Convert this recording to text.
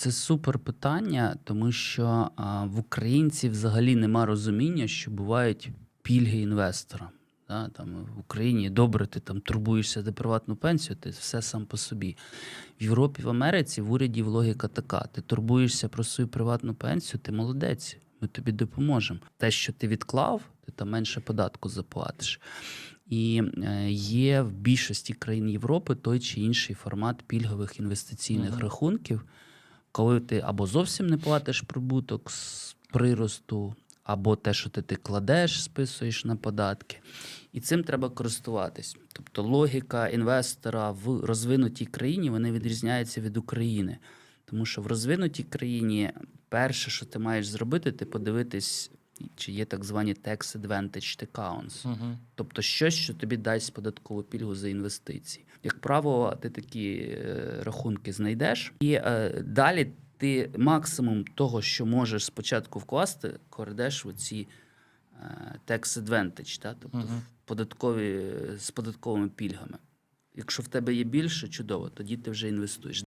це супер питання, тому що а, в українців взагалі нема розуміння, що бувають пільги інвестора. Да? Там, в Україні добре, ти там турбуєшся за приватну пенсію, ти все сам по собі. В Європі, в Америці, в уряді логіка така: ти турбуєшся про свою приватну пенсію, ти молодець. Ми тобі допоможемо. Те, що ти відклав, ти там менше податку заплатиш. І е, є в більшості країн Європи той чи інший формат пільгових інвестиційних Мгм. рахунків, коли ти або зовсім не платиш прибуток з приросту, або те, що ти, ти кладеш, списуєш на податки. І цим треба користуватись. Тобто логіка інвестора в розвинутій країні вони відрізняється від України. Тому що в розвинутій країні перше, що ти маєш зробити, ти подивитись, чи є так звані tax advantage accounts. Угу. Тобто щось, що тобі дасть податкову пільгу за інвестиції. Як правило, ти такі е, рахунки знайдеш, і е, далі ти максимум того, що можеш спочатку вкласти, кладеш в ці е, tax advantage, та? тобто Мгм. в податкові, з податковими пільгами. Якщо в тебе є більше, чудово, тоді ти вже інвестуєш.